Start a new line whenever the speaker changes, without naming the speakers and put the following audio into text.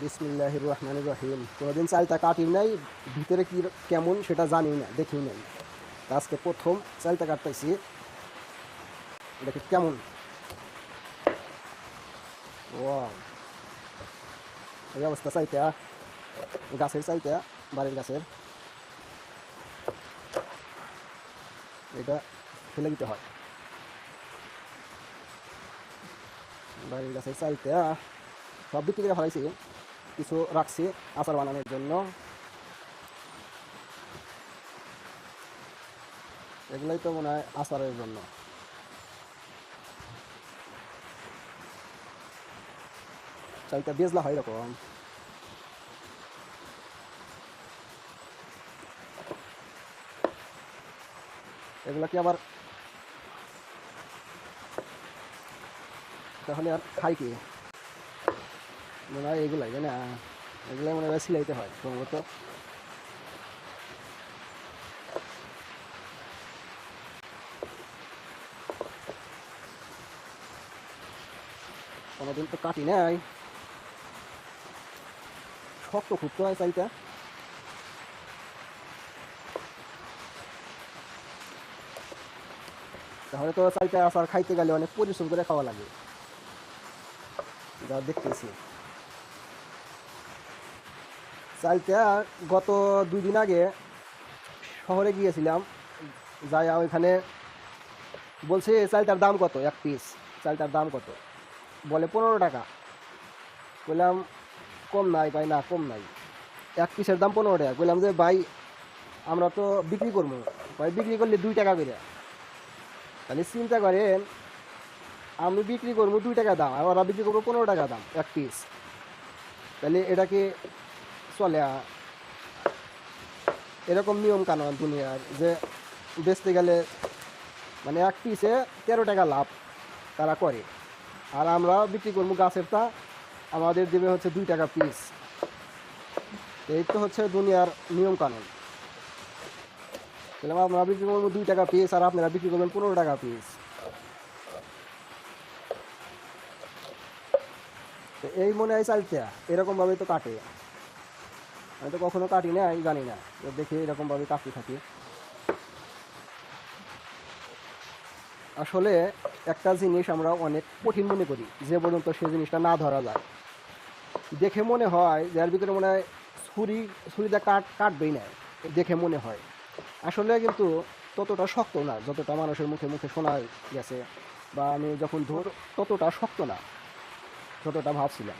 বিসমিল্লাহ রহমান রহিম কোনোদিন চালটা কাটি নাই, ভিতরে কি কেমন সেটা জানি না দেখি নাই। আজকে প্রথম চালটা কাটতেছি। দেখি কেমন? ওয়াও। এই অবস্থা চাইটা গাছের চাইটা বাড়ির গাছের। এটা ফেলে দিতে হয়। বাড়ির গাছের চাইটা সব বিক্রি করে ফেলাইছি। কিছু রাখছি আচার বানানোর জন্য। এগুলোই তো মনে হয় আচারের জন্য। চালটা বেজলা হয় এরকম। এগুলো কি আবার তাহলে আর খাই কি? মনে হয় এগুলাই তাই এগুলাই মনে হয় সিলাইতে হয় সম্ভবত। কোনোদিন তো কাটি নাই। শক্ত খুব তো হয় চাইটা। তাহলে তো চাইটা আসার খাইতে গেলে অনেক পরিশ্রম করে খাওয়া লাগে। যা দেখতেছি। চালটা গত দুই দিন আগে শহরে গিয়েছিলাম যাই ওইখানে বলছে চালটার দাম কত? এক পিস চালটার দাম কত? বলে, পনেরো টাকা। বললাম কম নাই ভাই, না, কম নাই। এক পিসের দাম পনেরো টাকা। বললাম যে, ভাই, আমরা তো বিক্রি করব। ভাই, বিক্রি করলে দুই টাকা করে। তাহলে চিন্তা করেন, আমি বিক্রি করব দুই টাকা দাম, আর ওরা বিক্রি করব পনেরো টাকা দাম, এক পিস তাহলে এটা কি চলে এরকম নিয়ম কানুন দুনিয়ার যে বেচতে গেলে মানে এক পিসে তেরো টাকা লাভ তারা করে। আর আমরা বিক্রি করব গাছেরটা, আমাদের দেবে হচ্ছে দুই টাকা পিস। এই তো হচ্ছে দুনিয়ার নিয়ম কানুন। তাহলে আমরা বিক্রি করব দুই টাকা পিস আর আপনারা বিক্রি করবেন পনেরো টাকা পিস। তো এই মনে হয় চালতে এরকমভাবে তো কাটে। আমি তো কখনো কাটি না আমি জানি না। দেখি এরকমভাবে কাটতে থাকি। আসলে একটা জিনিস আমরা অনেক কঠিন মনে করি, যে পর্যন্ত সে জিনিসটা না ধরা যায়। দেখে মনে হয় যার ভিতরে মনে হয় ছুরি ছুরিটা কাট, কাটবেই না, দেখে মনে হয়। আসলে কিন্তু ততটা শক্ত না, যতটা মানুষের মুখে মুখে শোনা গেছে। বা আমি যখন ধর, ততটা শক্ত না, যতটা ভাবছিলাম।